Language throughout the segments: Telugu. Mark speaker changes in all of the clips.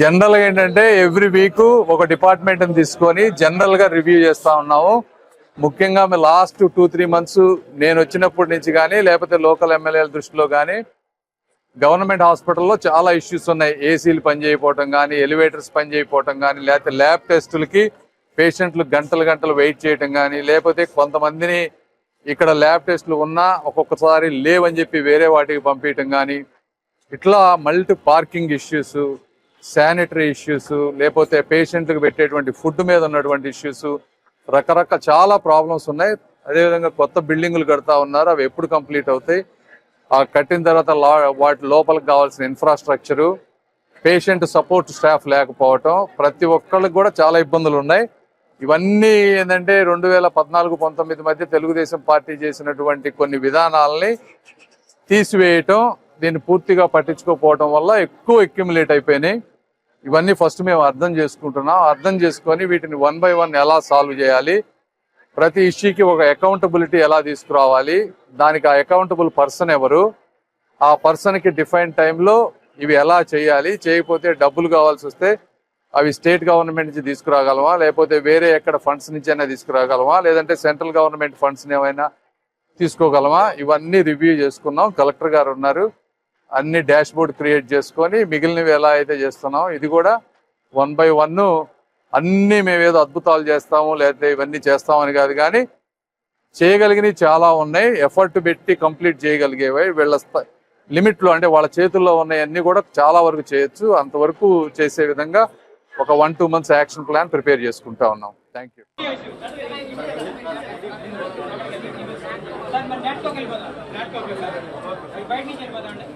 Speaker 1: జనరల్గా ఏంటంటే ఎవ్రీ వీక్ ఒక డిపార్ట్మెంట్ తీసుకొని జనరల్గా రివ్యూ చేస్తా ఉన్నాము. ముఖ్యంగా లాస్ట్ టూ త్రీ మంత్స్ నేను వచ్చినప్పటి నుంచి కానీ లేకపోతే లోకల్ ఎమ్మెల్యేల దృష్టిలో కానీ గవర్నమెంట్ హాస్పిటల్లో చాలా ఇష్యూస్ ఉన్నాయి. ఏసీలు పనిచేయకపోవటం కానీ ఎలివేటర్స్ పనిచేయకపోవటం కానీ లేకపోతే ల్యాబ్ టెస్టులకి పేషెంట్లు గంటలు గంటలు వెయిట్ చేయటం కానీ లేకపోతే కొంతమందిని ఇక్కడ ల్యాబ్ టెస్టులు ఉన్నా ఒక్కొక్కసారి లేవని చెప్పి వేరే వాటికి పంపించటం కానీ ఇట్లా multi parking issues sanitary issues లేకపోతే పేషెంట్లకు పెట్టేటువంటి ఫుడ్ మీద ఉన్నటువంటి ఇష్యూస్ రకరకాల చాలా ప్రాబ్లమ్స్ ఉన్నాయి. అదేవిధంగా కొత్త బిల్డింగులు కడతా ఉన్నారు. అవి ఎప్పుడు కంప్లీట్ అవుతాయి? ఆ కట్టిన తర్వాత లా- వాటి లోపలికి కావాల్సిన ఇన్ఫ్రాస్ట్రక్చరు పేషెంట్ సపోర్ట్ స్టాఫ్ లేకపోవటం ప్రతి ఒక్కళ్ళకి కూడా చాలా ఇబ్బందులు ఉన్నాయి. ఇవన్నీ ఏంటంటే రెండు వేల పద్నాలుగు పంతొమ్మిది మధ్య తెలుగుదేశం పార్టీ చేసినటువంటి కొన్ని విధానాలని తీసివేయటం దీన్ని పూర్తిగా పట్టించుకోకపోవటం వల్ల ఎక్కువ ఎక్యుములేట్ అయిపోయినాయి. ఇవన్నీ ఫస్ట్ మేము అర్థం చేసుకుంటున్నాం. అర్థం చేసుకొని వీటిని వన్ బై వన్ ఎలా సాల్వ్ చేయాలి? ప్రతి ఇష్యూకి ఒక అకౌంటబిలిటీ ఎలా తీసుకురావాలి? దానికి ఆ అకౌంటబుల్ పర్సన్ ఎవరు? ఆ పర్సన్కి డిఫైన్ టైంలో ఇవి ఎలా చేయాలి? చేయకపోతే డబ్బులు కావాల్సి వస్తే అవి స్టేట్ గవర్నమెంట్ నుంచి తీసుకురాగలమా? లేకపోతే వేరే ఎక్కడ ఫండ్స్ నుంచి అయినా తీసుకురాగలమా? లేదంటే సెంట్రల్ గవర్నమెంట్ ఫండ్స్ ఏమైనా తీసుకోగలమా? ఇవన్నీ రివ్యూ చేసుకున్నాం. కలెక్టర్ గారు ఉన్నారు. అన్ని డాష్ బోర్డ్ క్రియేట్ చేసుకొని మిగిలినవి ఎలా అయితే చేస్తున్నాం ఇది కూడా వన్ బై వన్ అన్నీ మేమేదో అద్భుతాలు చేస్తాము లేకపోతే ఇవన్నీ చేస్తామని కాదు కానీ చేయగలిగినవి చాలా ఉన్నాయి. ఎఫర్ట్ పెట్టి కంప్లీట్ చేయగలిగేవి. వీళ్ళ లిమిట్లో అంటే వాళ్ళ చేతుల్లో ఉన్నాయన్నీ కూడా చాలా వరకు చేయొచ్చు. అంతవరకు చేసే విధంగా ఒక one two months action plan prepare చేసుకుంటా ఉన్నాం. Thank you.
Speaker 2: బయట నుంచి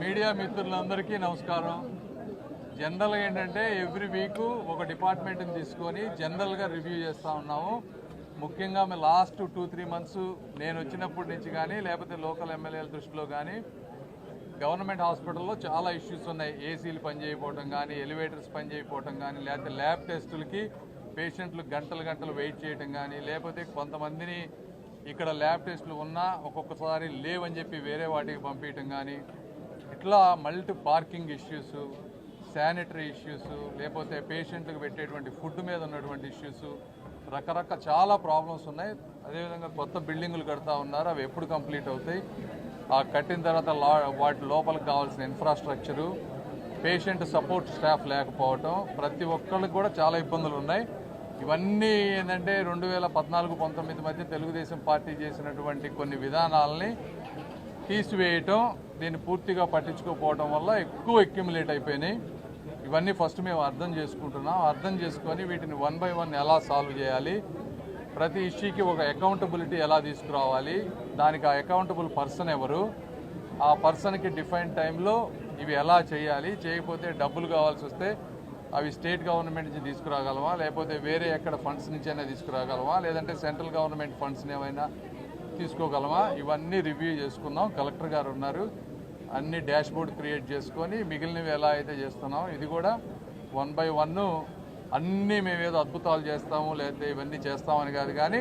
Speaker 1: మీడియా మిత్రులందరికీ నమస్కారం. జనరల్గా ఏంటంటే ఎవ్రీ వీక్ ఒక డిపార్ట్మెంట్ని తీసుకొని జనరల్గా రివ్యూ చేస్తా ఉన్నాము. ముఖ్యంగా మీ లాస్ట్ టూ త్రీ మంత్స్ నేను వచ్చినప్పటి నుంచి కానీ లేకపోతే లోకల్ ఎమ్మెల్యేల దృష్టిలో కానీ గవర్నమెంట్ హాస్పిటల్లో చాలా ఇష్యూస్ ఉన్నాయి. ఏసీలు పనిచేయకపోవటం కానీ ఎలివేటర్స్ పనిచేయకపోవటం కానీ లేకపోతే ల్యాబ్ టెస్టులకి పేషెంట్లు గంటలు గంటలు వెయిట్ చేయటం కానీ లేకపోతే కొంతమందిని ఇక్కడ ల్యాబ్ టెస్టులు ఉన్నా ఒక్కొక్కసారి లేవని చెప్పి వేరే వాటికి పంపించడం కానీ ఇట్లా multi parking issues sanitary issues లేకపోతే పేషెంట్లకు పెట్టేటువంటి ఫుడ్ మీద ఉన్నటువంటి ఇష్యూస్ రకరకాల చాలా ప్రాబ్లమ్స్ ఉన్నాయి. అదేవిధంగా కొత్త బిల్డింగులు కడతా ఉన్నారు. అవి ఎప్పుడు కంప్లీట్ అవుతాయి? ఆ కట్టిన తర్వాత లా- వాటి లోపలికి కావాల్సిన ఇన్ఫ్రాస్ట్రక్చరు పేషెంట్ సపోర్ట్ స్టాఫ్ లేకపోవటం ప్రతి ఒక్కళ్ళకి కూడా చాలా ఇబ్బందులు ఉన్నాయి. ఇవన్నీ ఏంటంటే రెండు వేల పద్నాలుగు పంతొమ్మిది మధ్య తెలుగుదేశం పార్టీ చేసినటువంటి కొన్ని విధానాలని తీసివేయటం దీన్ని పూర్తిగా పట్టించుకోకపోవడం వల్ల ఎక్కువ ఎక్యుములేట్ అయిపోయినాయి. ఇవన్నీ ఫస్ట్ మేము అర్థం చేసుకుంటున్నాం. అర్థం చేసుకొని వీటిని వన్ బై వన్ ఎలా సాల్వ్ చేయాలి? ప్రతి ఇష్యూకి ఒక అకౌంటబిలిటీ ఎలా తీసుకురావాలి? దానికి ఆ అకౌంటబుల్ పర్సన్ ఎవరు? ఆ పర్సన్కి డిఫైన్ టైంలో ఇవి ఎలా చేయాలి? చేయకపోతే డబ్బులు కావాల్సి వస్తే అవి స్టేట్ గవర్నమెంట్ నుంచి తీసుకురాగలమా లేకపోతే వేరే ఎక్కడ ఫండ్స్ నుంచి అయినా తీసుకురాగలమా లేదంటే సెంట్రల్ గవర్నమెంట్ ఫండ్స్ని ఏమైనా తీసుకోగలమా ఇవన్నీ రివ్యూ చేసుకుందాం. కలెక్టర్ గారు ఉన్నారు. అన్ని డాష్బోర్డ్ క్రియేట్ చేసుకొని మిగిలినవి ఎలా అయితే చేస్తున్నాం ఇది కూడా వన్ బై వన్ అన్నీ మేమేదో అద్భుతాలు చేస్తాము లేకపోతే ఇవన్నీ చేస్తామని కాదు కానీ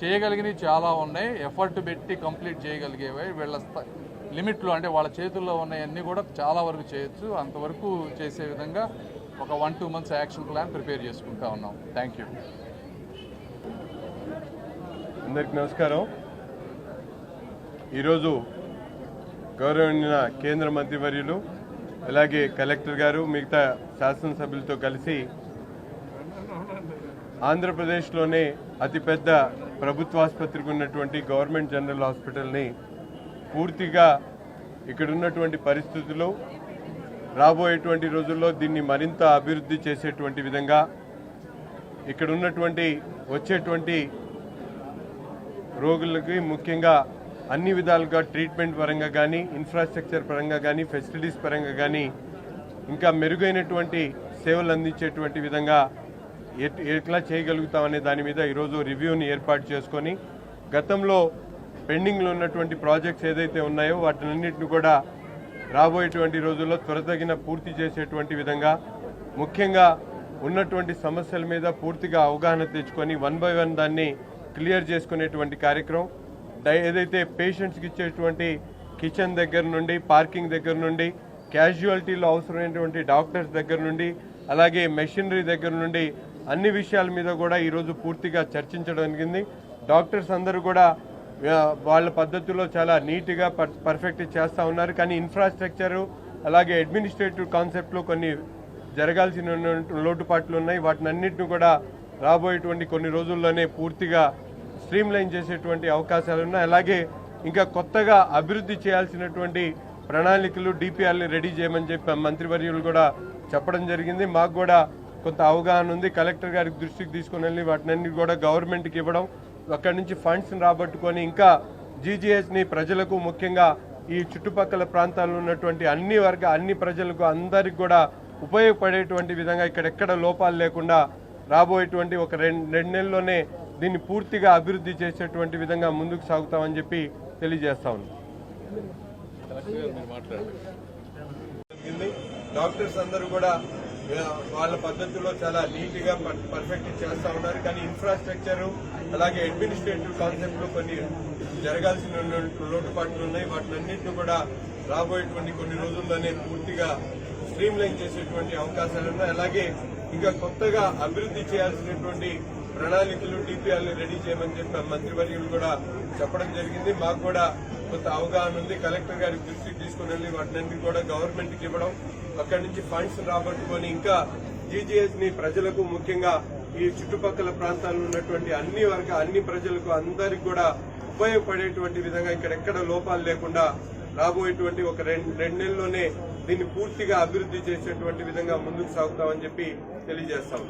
Speaker 1: చేయగలిగినవి చాలా ఉన్నాయి. ఎఫర్ట్ పెట్టి కంప్లీట్ చేయగలిగేవి. వీళ్ళ లిమిట్లు లిమిట్లో అంటే వాళ్ళ చేతుల్లో ఉన్నాయన్నీ కూడా చాలా వరకు చేయొచ్చు. అంతవరకు చేసే విధంగా ఒక one two months action plan prepare చేసుకుంటా ఉన్నాం. Thank you.
Speaker 3: నమస్కారం. ఈరోజు గౌరవనీయ కేంద్ర మంత్రివర్యులు అలాగే కలెక్టర్ గారు మిగతా శాసనసభ్యులతో కలిసి ఆంధ్రప్రదేశ్లోనే అతిపెద్ద ప్రభుత్వ ఆసుపత్రికి ఉన్నటువంటి గవర్నమెంట్ జనరల్ హాస్పిటల్ని పూర్తిగా ఇక్కడ ఉన్నటువంటి పరిస్థితులు రాబోయేటువంటి రోజుల్లో దీన్ని మరింత అభివృద్ధి చేసేటువంటి విధంగా ఇక్కడ ఉన్నటువంటి వచ్చేటువంటి రోగులకి ముఖ్యంగా అన్ని విధాలుగా ట్రీట్మెంట్ పరంగా కానీ ఇన్ఫ్రాస్ట్రక్చర్ పరంగా కానీ ఫెసిలిటీస్ పరంగా కానీ ఇంకా మెరుగైనటువంటి సేవలు అందించేటువంటి విధంగా ఎట్- ఎట్లా చేయగలుగుతామనే దాని మీద ఈరోజు రివ్యూని ఏర్పాటు చేసుకొని గతంలో పెండింగ్లో ఉన్నటువంటి ప్రాజెక్ట్స్ ఏదైతే ఉన్నాయో వాటినన్నింటిని కూడా రాబోయేటువంటి రోజుల్లో త్వరతగిన పూర్తి చేసేటువంటి విధంగా ముఖ్యంగా ఉన్నటువంటి సమస్యల మీద పూర్తిగా అవగాహన తెచ్చుకొని వన్ బై వన్ దాన్ని క్లియర్ చేసుకునేటువంటి కార్యక్రమం ఏదైతే పేషెంట్స్కి ఇచ్చేటువంటి కిచెన్ దగ్గర నుండి పార్కింగ్ దగ్గర నుండి క్యాజువాలిటీలో అవసరమైనటువంటి డాక్టర్స్ దగ్గర నుండి అలాగే మెషినరీ దగ్గర నుండి అన్ని విషయాల మీద కూడా ఈరోజు పూర్తిగా చర్చించడం జరిగింది. డాక్టర్స్ అందరూ కూడా వాళ్ళ పద్ధతిలో చాలా నీట్గా పర్ పర్ఫెక్ట్ చేస్తూ ఉన్నారు. కానీ ఇన్ఫ్రాస్ట్రక్చరు అలాగే అడ్మినిస్ట్రేటివ్ కాన్సెప్ట్లో కొన్ని జరగాల్సిన లోటుపాట్లు ఉన్నాయి. వాటిని అన్నింటిని కూడా రాబోయేటువంటి కొన్ని రోజుల్లోనే పూర్తిగా స్ట్రీమ్లైన్ చేసేటువంటి అవకాశాలు ఉన్నాయి అలాగే ఇంకా కొత్తగా అభివృద్ధి చేయాల్సినటువంటి ప్రణాళికలు డిపిఆర్ని రెడీ చేయమని చెప్పి మంత్రివర్యులు కూడా చెప్పడం జరిగింది. మాకు కూడా కొంత అవగాహన ఉంది. కలెక్టర్ గారికి దృష్టికి తీసుకుని వెళ్ళి వాటినన్ని కూడా గవర్నమెంట్కి ఇవ్వడం అక్కడి నుంచి ఫండ్స్ని రాబట్టుకొని ఇంకా జీజీహెచ్ని ప్రజలకు ముఖ్యంగా ఈ చుట్టుపక్కల ప్రాంతాల్లో ఉన్నటువంటి అన్ని వర్గ అన్ని ప్రజలకు అందరికి కూడా ఉపయోగపడేటువంటి విధంగా ఇక్కడెక్కడ లోపాలు లేకుండా రాబోయేటువంటి ఒక రెండు రెండు నెలల్లోనే దీన్ని పూర్తిగా అభివృద్ధి చేసేటువంటి విధంగా ముందుకు సాగుతామని చెప్పి తెలియజేస్తా ఉన్నాం. డాక్టర్స్ అందరూ కూడా వాళ్ళ పద్ధతిలో చాలా నీట్గా పర్- పర్ఫెక్ట్ చేస్తా ఉన్నారు. కానీ ఇన్ఫ్రాస్ట్రక్చర్ అలాగే అడ్మినిస్ట్రేటివ్ కాన్సెప్ట్లో కొన్ని జరగాల్సిన లోటుపాట్లు ఉన్నాయి. వాటినన్నింటినీ కూడా రాబోయేటువంటి కొన్ని రోజుల్లోనే పూర్తిగా స్ట్రీమ్ లైన్ చేసేటువంటి అవకాశాలు ఉన్నాయి. అలాగే ఇంకా కొత్తగా అభివృద్ధి చేయాల్సినటువంటి ప్రణాళికలు డిపిఆర్లు రెడీ చేయమని చెప్పి మంత్రివర్యులు కూడా చెప్పడం జరిగింది. మాకు కూడా కొంత అవగాహన ఉంది. కలెక్టర్ గారి దృష్టికి తీసుకుని వెళ్ళి వాటిని కూడా గవర్నమెంట్కి ఇవ్వడం అక్కడి నుంచి ఫండ్స్ రాబట్టుకొని ఇంకా జీజీఎస్ని ప్రజలకు ముఖ్యంగా ఈ చుట్టుపక్కల ప్రాంతాల్లో ఉన్నటువంటి అన్ని వర్గ అన్ని ప్రజలకు అందరికి కూడా ఉపయోగపడేటువంటి విధంగా ఇక్కడెక్కడ లోపాలు లేకుండా రాబోయేటువంటి ఒక రెండు రెండు నెలల్లోనే దీన్ని పూర్తిగా అభివృద్ధి చేసేటువంటి విధంగా ముందుకు సాగుతామని చెప్పి తెలియజేస్తాం.